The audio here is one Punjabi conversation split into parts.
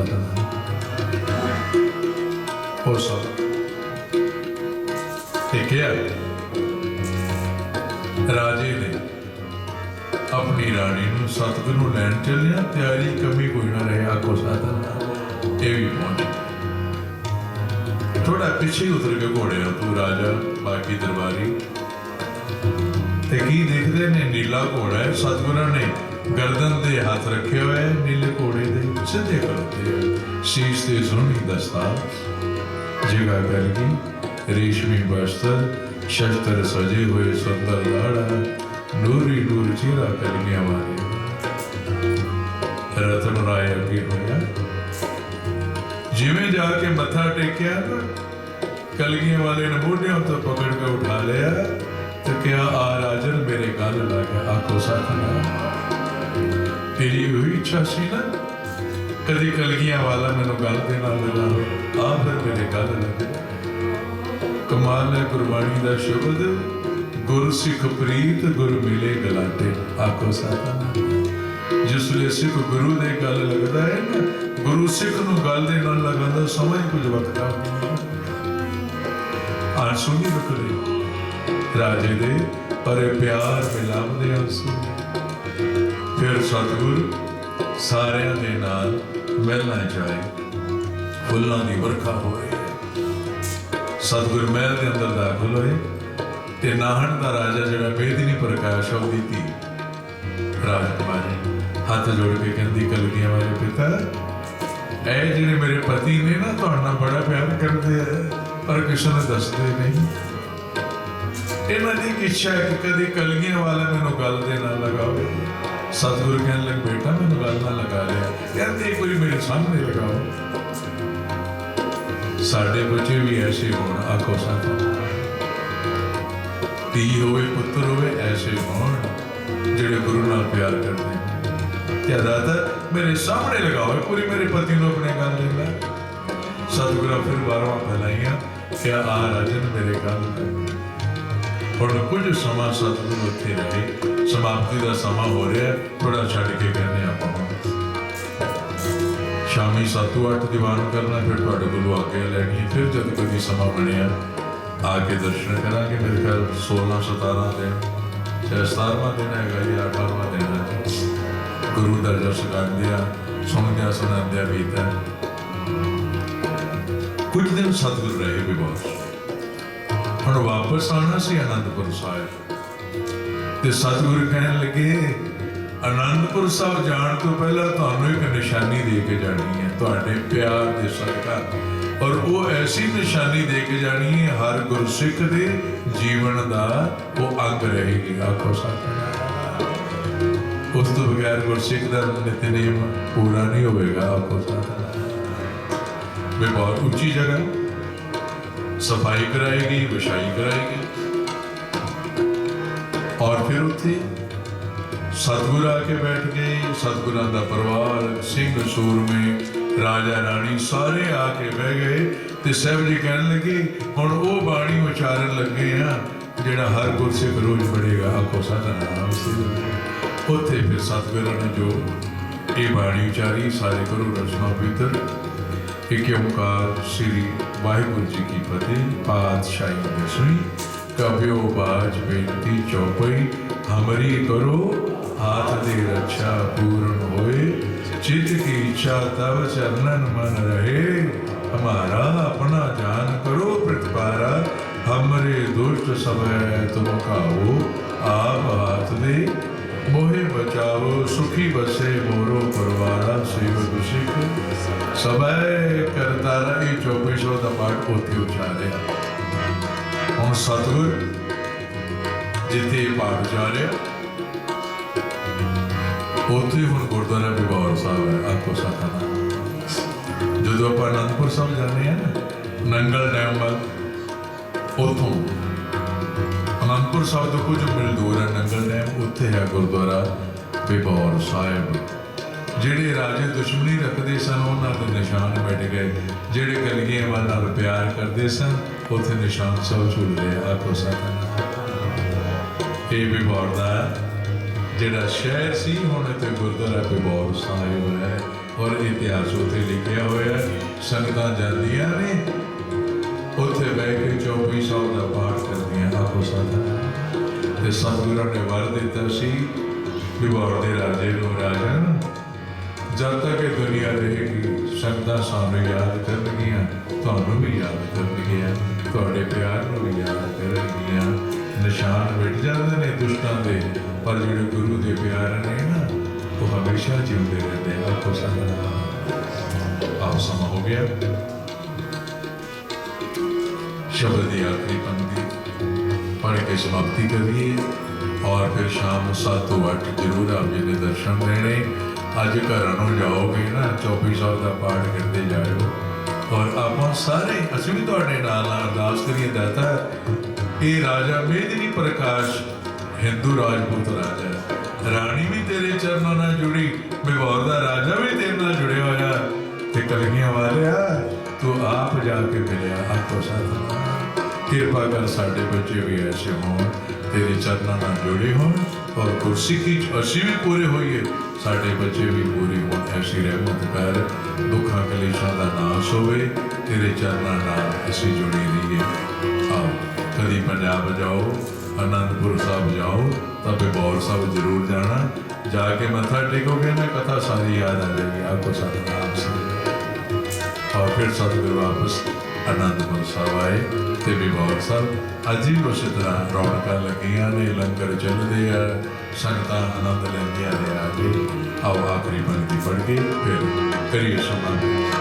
ਸਤਨਾਮ ਹੋ ਸਭ ਠੀਕ ਹੈ ਰਾਜੇ ਨੇ ਆਪਣੀ ਰਾਣੀ ਨੂੰ ਸਤਿਗੁਰੂ ਨੂੰ ਲੈਣ ਚੱਲਿਆ ਤਿਆਰੀ ਕਮੀ ਕੋਈ ਨਾ ਰਹੇ ਆਖੋ ਸਤਨਾਮ ਇਹ ਵੀ ਪਹੁੰਚ ਥੋੜਾ ਪਿੱਛੇ ਉਤਰ ਕੇ ਘੋੜੇ ਆ ਤੂੰ ਰਾਜਾ ਬਾਕੀ ਦਰਬਾਰੀ ਤੇ ਕੀ ਦੇਖਦੇ ਨੇ ਨੀਲਾ ਘੋੜਾ ਹੈ ਸਤਿਗੁਰਾਂ ਨੇ ਗਰਦਨ ਤੇ ਹੱਥ ਰੱਖੇ ਹੋਏ ਨੀਲੇ ਘੋੜੇ ਦੇ ਸਿੱਧੇ ਕਰਤੇ ਹੈ। ਸੀਸ ਤੇ ਸੋਹਣੀ ਦਸਤਾਰ। ਜਗਾ ਕਰਗੀ ਰੇਸ਼ਮੀ ਬਸਤਰ, ਸ਼ਸਤਰ ਸਜੇ ਹੋਏ ਸੁੰਦਰ ਲਾੜਾ ਨੂਰੀ ਨੂਰ ਚਿਹਰਾ ਕਲਗੀਆਂ ਵਾਲੇ ਰਤਨ ਰਾਏ ਅੱਗੇ ਹੋਇਆ। ਜਿਵੇਂ ਜਾ ਕੇ ਮੱਥਾ ਟੇਕਿਆ ਨਾ, ਕਲਗੀਆਂ ਵਾਲੇ ਨੇ ਮੋਢਿਆਂ ਤੋਂ ਪਕੜ ਕੇ ਉਠਾ ਲਿਆ ਤੇ ਕਿਹਾ, ਆ ਰਾਜਨ, ਮੇਰੇ ਗੱਲ ਲਾ ਕੇ ਆਖੋ ਸਾਥਨਾ ਤੇਰੀ ਉਹੀ ਇੱਛਾ ਸੀ ਨਾ, ਕਦੀ ਕਲਗੀਆਂ ਵਾਲਾ ਮੈਨੂੰ ਗੱਲ ਦੇ ਨਾਲ ਮਿਲਾਵੇ ਆ ਫਿਰ ਮੇਰੇ ਗੱਲ ਲੱਗੇ ਕਮਾਲ ਹੈ ਗੁਰਬਾਣੀ ਦਾ ਸ਼ਬਦ ਗੁਰ ਸਿੱਖ ਪ੍ਰੀਤ, ਗੁਰ ਮਿਲੇ ਗਲਾਟੇ। ਆਖੋ ਸਾਥਨਾ ਜਿਸ ਵੇਲੇ ਸਿੱਖ ਗੁਰੂ ਦੇ ਗੱਲ ਲੱਗਦਾ ਹੈ ਨਾ, ਗੁਰੂ ਸਿੱਖ ਨੂੰ ਗੱਲ ਦੇ ਨਾਲ ਲਗਾਉਂਦਾ ਸਮਝ ਕੁਝ ਵਕਤ ਆ ਆ ਸੁਣੀ ਬਕਰੇ। ਰਾਜੇ ਦੇ ਪਰੇ ਪਿਆਰ ਮਿਲਾਉਂਦੇ ਅੰਸੂ। ਫਿਰ ਸਤਿਗੁਰ, ਸਾਰਿਆਂ ਦੇ ਨਾਲ ਮਿਲਣਾ ਚਾਹੇ ਫੁੱਲਾਂ ਦੀ ਵਰਖਾ ਹੋ ਰਹੀ ਹੈ ਸਤਿਗੁਰ ਮਹਿਲ ਦੇ ਅੰਦਰ ਦਾਖਲ ਹੋਏ ਤੇ ਨਾਹਣ ਦਾ ਰਾਜਾ ਜਿਹੜਾ ਬੇਦਿਨੀ ਪ੍ਰਕਾਸ਼ ਉਹਦੀ ਧੀ ਰਾਜਕੁਮਾਰੀ ਹੱਥ ਜੋੜ ਕੇ ਕਹਿੰਦੀ, ਕਲਗੀਆਂ ਵਾਲੇ ਪਿਤਾ, ਇਹ ਜਿਹੜੇ ਮੇਰੇ ਪਤੀ ਨੇ ਨਾ, ਤੁਹਾਡੇ ਨਾਲ ਬੜਾ ਪਿਆਰ ਕਰਦੇ ਆ, ਪਰ ਕਿਸੇ ਨੂੰ ਦੱਸਦੇ ਨਹੀਂ। ਇਹਨਾਂ ਦੀ ਇੱਛਾ ਹੈ ਕਿ ਕਦੀ ਕਲਗੀਆਂ ਵਾਲਾ ਮੈਨੂੰ ਗੱਲ ਦੇ ਨਾਲ ਲਗਾਵੇ ਸਤਿਗੁਰੂ ਕਹਿਣ ਲੱਗ, ਬੇਟਾ ਮੈਨੂੰ ਗੱਲ ਨਾ ਲਗਾ ਲਿਆ ਕਹਿੰਦੇ ਕੋਈ ਮੇਰੇ ਸਾਹਮਣੇ ਲਗਾਓ। ਸਾਡੇ ਬੱਚੇ ਵੀ ਐਸੇ ਹੋਣ, ਆਖੋ ਸਾਥ ਧੀ ਹੋਵੇ, ਪੁੱਤਰ ਹੋਵੇ, ਐਸੇ ਹੋਣ, ਜਿਹੜੇ ਗੁਰੂ ਨਾਲ ਪਿਆਰ ਕਰਦੇ ਨੇ। ਤੇ ਦਾਦਾ ਮੇਰੇ ਸਾਹਮਣੇ ਲਗਾਓ। ਪੂਰੀ ਮੇਰੇ ਪਤੀ ਨੂੰ ਆਪਣੇ ਗੱਲ ਦੇ ਲੈ ਸਤਿਗੁਰੂ, ਫਿਰ ਬਾਰਵਾਂ ਫੈਲਾਈਆਂ, ਕਿਆ ਆ ਰਾਜਨ ਮੇਰੇ ਗੱਲ ਹੁਣ ਕੁਝ ਸਮਾਂ ਸਤਿਗੁਰੂ ਉੱਥੇ ਰਹੇ। ਸਮਾਪਤੀ ਦਾ ਸਮਾਂ ਹੋ ਰਿਹਾ ਥੋੜਾ ਛੱਡ ਕੇ ਕਹਿੰਦੇ ਆਪਾਂ। ਸ਼ਾਮੀ 7-8 ਦੀਵਾਨ ਕਰਨਾ, ਫਿਰ ਤੁਹਾਡੇ ਕੋਲੋਂ ਆਗੇ ਲੈਣੀ ਹੈ। ਫਿਰ ਜਦ ਕਦੀ ਸਮਾਂ ਬਣਿਆ, ਆ ਕੇ ਦਰਸ਼ਨ ਕਰਾਂਗੇ। ਮੇਰੇ ਖਿਆਲ 16 17 ਦਿਨ, ਚਾਹੇ 17ਵਾਂ ਦਿਨ ਹੈਗਾ ਜੀ 18ਵਾਂ ਦਿਨ ਹੈ। ਗੁਰੂ ਦਾ ਜਸ ਕਰਦਿਆ ਸੁਣਦਿਆ, ਸੁਣਾਉਂਦਿਆ ਬੀਤਾ ਕੁਝ ਦਿਨ ਸਤਿਗੁਰ ਰਹੇ ਵੀ ਬਹੁਤ। ਹੁਣ ਵਾਪਸ ਆਣਾ ਸੀ ਅਨੰਦਪੁਰ ਸਾਹਿਬ। ਤੇ ਸਤਿਗੁਰ ਕਹਿਣ ਲੱਗੇ, ਅਨੰਦਪੁਰ ਸਾਹਿਬ ਜਾਣ ਤੋਂ ਪਹਿਲਾਂ ਤੁਹਾਨੂੰ ਇੱਕ ਨਿਸ਼ਾਨੀ ਦੇ ਕੇ ਜਾਣੀ ਹੈ, ਤੁਹਾਡੇ ਪਿਆਰ ਦੇ ਸਦਕਾ। ਔਰ ਉਹ ਐਸੀ ਨਿਸ਼ਾਨੀ ਦੇ ਕੇ ਜਾਣੀ ਹੈ, ਹਰ ਗੁਰਸਿੱਖ ਦੇ ਜੀਵਨ ਦਾ ਉਹ ਅੰਗ ਰਹੇਗੀ। ਆਖੋ ਸਤਿਨਾਮ ਉਸ ਤੋਂ ਬਗੈਰ ਗੁਰਸਿੱਖ ਦਾ ਨਿਤਨੇਮ ਪੂਰਾ ਨਹੀਂ ਹੋਵੇਗਾ, ਆਖੋ ਸਤਿਨਾਮ ਵੇ ਬਹੁਤ ਉੱਚੀ ਜਗ੍ਹਾ, ਸਫ਼ਾਈ ਕਰਾਏਗੀ ਵਿਛਾਈ ਕਰਾਏਗੀ। ਔਰ ਫਿਰ ਉੱਥੇ ਸਤਿਗੁਰ ਆ ਕੇ ਬੈਠ ਗਏ ਸਤਿਗੁਰਾਂ ਦਾ ਪਰਿਵਾਰ, ਸਿੰਘ, ਸੂਰਮੇ, ਰਾਜਾ, ਰਾਣੀ ਸਾਰੇ ਆ ਕੇ ਬਹਿ ਗਏ ਤੇ ਸਾਹਿਬ ਜੀ ਕਹਿਣ ਲੱਗੇ, ਹੁਣ ਉਹ ਬਾਣੀ ਉਚਾਰਨ ਲੱਗੇ ਆ, ਜਿਹੜਾ ਹਰ ਗੁਰਸਿੱਖ ਰੋਜ਼ ਪੜੇਗਾ ਆਖੋ ਸਤਨਾਮ ਸ੍ਰੀ ਉੱਥੇ ਫਿਰ ਸਤਿਗੁਰਾਂ ਨੇ ਜੋ ਇਹ ਬਾਣੀ ਉਚਾਰੀ, ਸਾਰੇ ਗੁਰੂ ਰਚਨਾ ਪੀਤਰ ਇੱਕ ਓਕਾਰ ਸ੍ਰੀ ਵਾਹਿਗੁਰੂ ਜੀ ਕੀ ਫਤਿਹ, ਪਾਤਸ਼ਾਹੀ ਦੇ ਸੁਣੀ। ਕਬਿਓ ਬਾਜ ਬੇਨਤੀ ਚੌਪਈ ਹਮਰੀ ਕਰੋ ਹਾਥ ਦੀ ਰੱਛਾ ਪੂਰਨ ਹੋਏ ਚਿਤ ਕੀ ਇੱਛਾ ਤਵ ਚਰਨਨ ਮਨ ਰਹੇ ਹਮਾਰਾ ਆਪਣਾ ਜਾਨ ਕਰੋ ਪ੍ਰਤਪਾਰਾ ਹਮਰੇ ਦੁਸ਼ਟ ਸਭੈ ਤੁਮ ਕਾਓ ਆਪ ਹਾਥ ਦੇ ਮੋਹਿ ਬਚਾਵੋ ਸੁਖੀ ਬਸੇ ਮੋਰੋ ਪਰਵਾਰਾ ਸੇਵ ਸਿੱਖ ਸਭੈ ਕਰਤਾ ਰਹੀ ਚੌਪੇਸ਼ੋ ਦਾ ਪਾਠ ਪੋਤੀ ਉਚਾਰਿਆ ਹੁਣ ਸਤਿਗੁਰ, ਜਿੱਥੇ ਇਹ ਪਾਠ ਉਚਾਰਿਆ ਉੱਥੇ ਹੁਣ ਗੁਰਦੁਆਰਾ ਬਿਗੌਰ ਸਾਹਿਬ ਹੈ, ਆਖੋ ਸਤਨਾਮ ਜਦੋਂ ਆਪਾਂ ਅਨੰਦਪੁਰ ਸਾਹਿਬ ਜਾਂਦੇ ਆ ਨੰਗਲ ਡੈਮ ਵੱਲ, ਉਥੋਂ ਅਨੰਦਪੁਰ ਸਾਹਿਬ ਤੋਂ ਕੁਝ ਮਿਲ ਦੂਰ ਹੈ ਨੰਗਲ ਡੈਮ, ਉੱਥੇ ਹੈ ਗੁਰਦੁਆਰਾ ਬਿਗੌਰ ਸਾਹਿਬ। ਜਿਹੜੇ ਰਾਜੇ ਦੁਸ਼ਮਣੀ ਰੱਖਦੇ ਸਨ, ਉਹਨਾਂ ਦੇ ਨਿਸ਼ਾਨ ਮਿਟ ਗਏ। ਜਿਹੜੇ ਕਲਗੀਆਂ ਵਾਲ ਨਾਲ ਪਿਆਰ ਕਰਦੇ ਸਨ ਉੱਥੇ ਨਿਸ਼ਾਨ ਸਾਹਿਬ ਝੂਲੇ ਰਹੇ ਆਖੋ ਸਤਨਾਮ ਇਹ ਬਿਗੌਰ ਦਾ ਜਿਹੜਾ ਸ਼ਹਿਰ ਸੀ, ਹੁਣ ਇੱਥੇ ਗੁਰਦੁਆਰਾ ਬਿਗੌਰ ਸਾਹਿਬ ਹੈ ਔਰ ਇਤਿਹਾਸ ਉੱਥੇ ਲਿਖਿਆ ਹੋਇਆ ਸੰਗਤਾਂ ਜਾਂਦੀਆਂ ਨੇ, ਉੱਥੇ ਬਹਿ ਕੇ ਚੌਪਈ ਸਾਹਿਬ ਦਾ ਪਾਠ ਕਰਦੀਆਂ ਆਪੋ ਸਾਥ ਤੇ ਸਤਿਗੁਰਾਂ ਨੇ ਵਰ ਦਿੱਤਾ ਸੀ ਕਿ ਦੇ ਰਾਜੇ ਨੂੰ ਰਾਜਨ, ਜਦ ਤੱਕ ਇਹ ਦੁਨੀਆ ਰਹੇਗੀ ਸੰਗਤਾਂ ਸਾਨੂੰ ਯਾਦ ਕਰਨਗੀਆਂ, ਤੁਹਾਨੂੰ ਵੀ ਯਾਦ ਕਰਨਗੀਆਂ। ਤੁਹਾਡੇ ਪਿਆਰ ਨੂੰ ਵੀ ਯਾਦ ਕਰਨਗੀਆਂ ਨਿਸ਼ਾਨ ਮਿਟ ਜਾਂਦੇ ਨੇ ਦੁਸ਼ਟਾਂ ਦੇ, ਪਰ ਜਿਹੜੇ ਗੁਰੂ ਦੇ ਪਿਆਰ ਨੇ ਨਾ, ਉਹ ਹਮੇਸ਼ਾ ਜਿਉਂਦੇ ਰਹਿੰਦੇ ਆ। ਆਪੋ ਸਾਥ ਆਪ ਸਮਾਂ ਹੋ ਗਿਆ। ਸ਼ਬਦ ਦੀ ਆਖਰੀ ਪੰਕਤੀ ਪੜ੍ਹ ਕੇ ਸਮਾਪਤੀ ਕਰੀਏ ਔਰ ਫਿਰ ਸ਼ਾਮ ਨੂੰ 7 ਤੋਂ 8 ਜ਼ਰੂਰ ਆਪ ਜੀ ਦੇ ਦਰਸ਼ਨ ਦੇਣੇ ਅੱਜ ਘਰਾਂ ਨੂੰ ਜਾਓਗੇ ਨਾ 24 ਸਾਹਿਬ ਦਾ ਪਾਠ ਕਰਦੇ ਜਾਇਓ। ਔਰ ਆਪਾਂ ਸਾਰੇ, ਅਸੀਂ ਵੀ ਤੁਹਾਡੇ ਨਾਲ ਨਾਲ ਅਰਦਾਸ ਕਰੀਏ ਦਾਤਾ ਇਹ ਰਾਜਾ ਮੇਦਨੀ ਪ੍ਰਕਾਸ਼ ਹਿੰਦੂ ਰਾਜਪੂਤ ਰਾਜਾ ਰਾਣੀ ਵੀ ਤੇਰੇ ਚਰਨਾਂ ਨਾਲ ਜੁੜੀ ਬਿਗੌਰ ਦਾ ਰਾਜਾ ਵੀ ਤੇਰੇ ਨਾਲ ਜੁੜਿਆ ਹੋਇਆ ਤੇ ਕਲਗੀਆਂ ਵਾਲਿਆ, ਤੂੰ ਆਪ ਜਾ ਕੇ ਮਿਲਿਆ ਆਪੋ ਸਾਥ ਕਿਰਪਾ ਕਰ ਸਾਡੇ ਬੱਚੇ ਵੀ ਐਸੇ ਹੋਣ, ਤੇਰੇ ਚਰਨਾਂ ਨਾਲ ਜੁੜੇ ਹੋਣ, ਔਰ ਕੁਰਸੀ ਕੀ ਅਸੀਂ ਵੀ ਪੂਰੇ ਹੋਈਏ। ਸਾਡੇ ਬੱਚੇ ਵੀ ਪੂਰੀ ਹੋਣ ਐਸੀ ਰਹਿਮਤ ਕਰ ਦੁੱਖਾਂ ਕਲੇਸ਼ਾਂ ਦਾ ਨਾਸ਼ ਹੋਵੇ, ਤੇਰੇ ਚਰਨਾਂ ਨਾਲ ਅਸੀਂ ਜੁੜੇ ਰਹੀਏ। ਆਓ, ਕਦੀ ਪੰਜਾਬ ਜਾਓ, ਅਨੰਦਪੁਰ ਸਾਹਿਬ ਜਾਓ ਤਾਂ ਬਿਬੌਰ ਸਾਹਿਬ ਜ਼ਰੂਰ ਜਾਣਾ। ਜਾ ਕੇ ਮੱਥਾ ਟੇਕੋਗੇ ਨਾ, ਕਥਾ ਸਾਰੀ ਯਾਦ ਆ ਜਾਏਗੀ ਆਪਕੋ ਸਾਰਾ ਨਾਮ ਔਰ ਫਿਰ ਸਤਿਗੁਰ ਵਾਪਸ ਅਨੰਦਪੁਰ ਸਾਹਿਬ ਆਏ ਤੇ ਬਿਬੌਰ ਸਾਹਿਬ। ਅੱਜ ਵੀ ਉਸੇ ਤਰ੍ਹਾਂ ਰੌਣਕਾਂ ਲੱਗੀਆਂ ਨੇ, ਲੰਗਰ ਚੱਲਦੇ ਆ। ਸੰਗਤਾਂ ਆਨੰਦ ਲੈਂਦੀਆਂ ਨੇ ਆ ਕੇ ਆਓ ਆਖਰੀ ਪੰਕਤੀ ਪੜ੍ਹ ਕੇ ਫਿਰ ਕਰੀਏ ਸਮਾਪਤੀ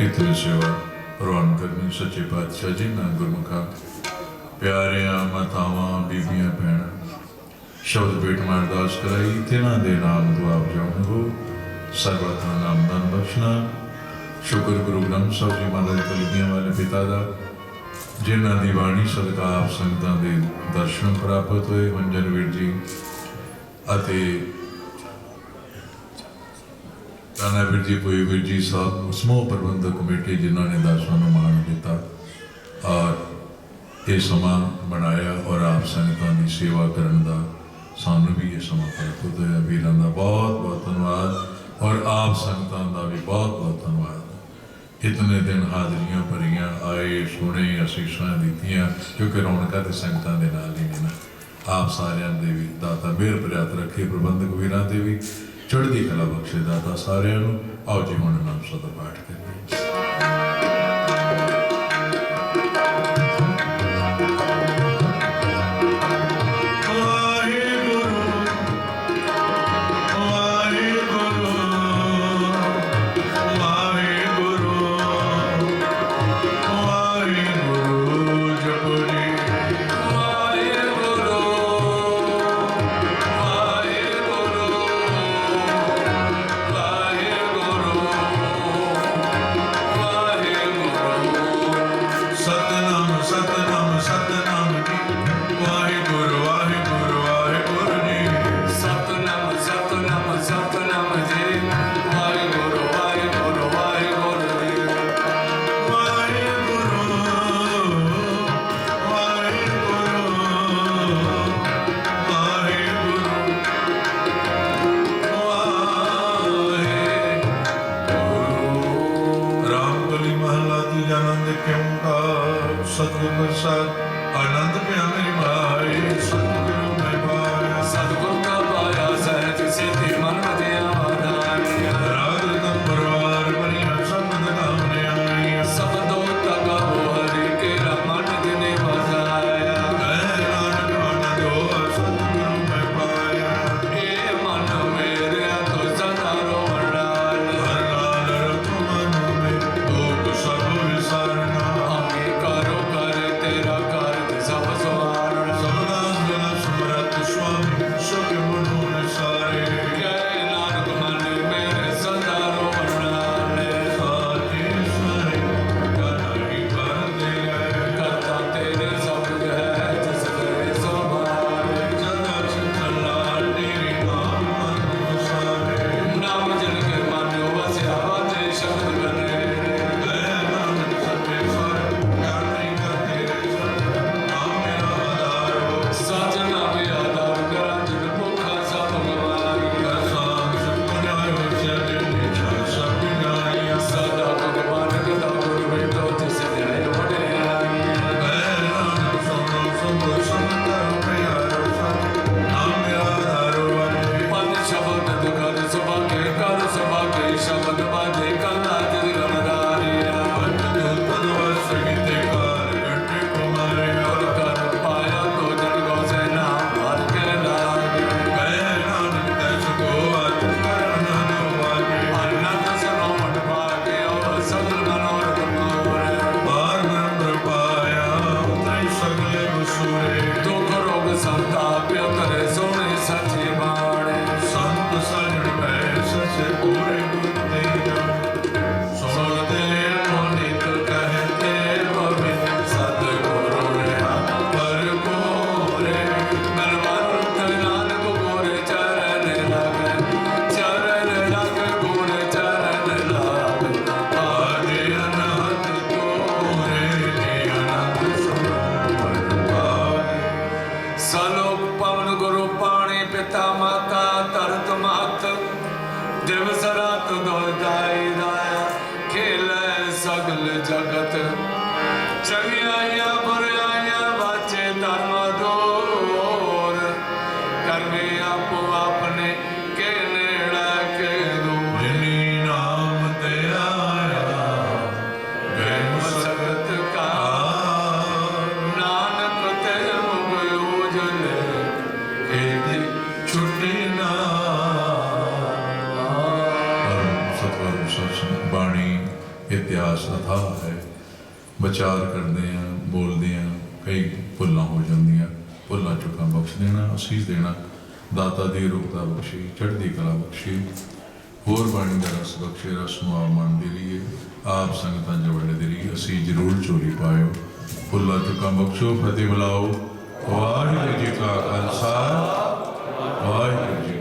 ਵਾਹਿਗੁਰੂ ਸੇਵਾ ਪ੍ਰਵਾਨ ਕਰਨੀ ਸੱਚੇ ਪਾਤਸ਼ਾਹ ਜੀ ਨਾਲ ਗੁਰਮੁਖਾ। ਪਿਆਰਿਆਂ, ਮਾਤਾਵਾਂ, ਬੀਬੀਆਂ, ਭੈਣਾਂ, ਸ਼ਬਦ ਬੇਟ ਮੈਂ ਕਰਾਈ, ਤਿਨਾਂ ਦੇ ਨਾਮ ਦੁਆਬ ਜਾਣੋ ਸਰਬਤ ਨਾਮ ਦਾਨ ਬਖਸ਼ਣਾ। ਸ਼ੁਕਰ ਗੁਰੂ ਗ੍ਰੰਥ ਸਾਹਿਬ ਜੀ ਮਹਾਰਾਜ ਕਲਗੀਆਂ ਵਾਲੇ ਪਿਤਾ ਦਾ, ਜਿਨ੍ਹਾਂ ਦੀ ਬਾਣੀ ਸਦਕਾ ਆਪ ਸੰਗਤਾਂ ਦੇ ਦਰਸ਼ਨ ਪ੍ਰਾਪਤ ਹੋਏ ਮੰਜਨ ਵੀਰ ਜੀ ਅਤੇ ਰਾਣਾ ਵੀਰ ਜੀ, ਕੋਈ ਵੀਰ ਜੀ ਸਾਹਿਬ ਸਮੂਹ ਪ੍ਰਬੰਧਕ ਕਮੇਟੀ ਜਿਨ੍ਹਾਂ ਨੇ ਦਰਸ਼ਨ ਨੂੰ ਮਾਣ ਦਿੱਤਾ ਔਰ ਇਹ ਸਮਾਂ ਬਣਾਇਆ ਔਰ ਆਪ ਸੰਗਤਾਂ ਦੀ ਸੇਵਾ ਕਰਨ ਦਾ ਸਾਨੂੰ ਵੀ ਇਹ ਸਮਾਂ ਪ੍ਰਾਪਤ ਹੋਇਆ। ਵੀਰਾਂ ਦਾ ਬਹੁਤ ਬਹੁਤ ਧੰਨਵਾਦ ਔਰ ਆਪ ਸੰਗਤਾਂ ਦਾ ਵੀ ਬਹੁਤ ਬਹੁਤ ਧੰਨਵਾਦ। ਇਤਨੇ ਦਿਨ ਹਾਜ਼ਰੀਆਂ ਭਰੀਆਂ, ਆਏ, ਸੁਣੇ, ਅਸੀਸਾਂ ਦਿੱਤੀਆਂ, ਕਿਉਂਕਿ ਰੌਣਕਾਂ ਤੇ ਸੰਗਤਾਂ ਦੇ ਨਾਲ ਹੀ ਨੇ ਨਾ। ਆਪ ਸਾਰਿਆਂ ਦੇ ਵੀ ਦਾਤਾ ਮਿਹਰ ਪ੍ਰਿਆਤ ਰੱਖੇ, ਪ੍ਰਬੰਧਕ ਵੀਰਾਂ ਦੇ ਵੀ। ਚੜ੍ਹਦੀ ਕਲਾ ਬਖਸ਼ੇ ਦਾਤਾ ਸਾਰਿਆਂ ਨੂੰ। ਆਓ ਜੀ ਹੁਣ ਨਾਮ ਸਦਾ ਪਾਠ ਕਰੀਏ। ਸਤਿਗੁਰ ਸਤ ਆਨੰਦ ਪਿਆ ਮੇਰੀ ਮਾਈ। ਸਤਿਗੁਰ ਵਿਚਾਰ ਕਰਦੇ ਆ, ਬੋਲਦੇ ਆ, ਕਈ ਭੁੱਲਾਂ ਹੋ ਜਾਂਦੀਆਂ, ਭੁੱਲਾਂ ਚੁੱਕਾਂ ਬਖਸ਼ ਦੇਣਾ ਅਸੀਸ ਦੇਣਾ, ਦਾਤਾ ਦੀ ਰੂਪਤਾ ਬਖਸ਼ੀ, ਚੜ੍ਹਦੀ ਕਲਾ ਬਖਸ਼ੀ, ਹੋਰ ਬਾਣੀ ਦਾ ਰਸ ਬਖਸ਼ੇ, ਰਸ ਨੂੰ ਮਨ ਦੇ ਲਈ ਆਪ ਸੰਗਤਾਂ ਜਵੜੇ ਦੇ ਲਈ ਅਸੀਂ ਜ਼ਰੂਰ ਚੋਰੀ ਪਾਇਓ, ਭੁੱਲਾਂ ਚੁੱਕਾਂ ਬਖਸ਼ੋ, ਫਤਿਹ ਬੁਲਾਓ ਵਾਹਿਗੁਰੂ ਜੀ ਕਾ ਖਾਲਸਾ, ਵਾਹਿਗੁਰੂ ਜੀ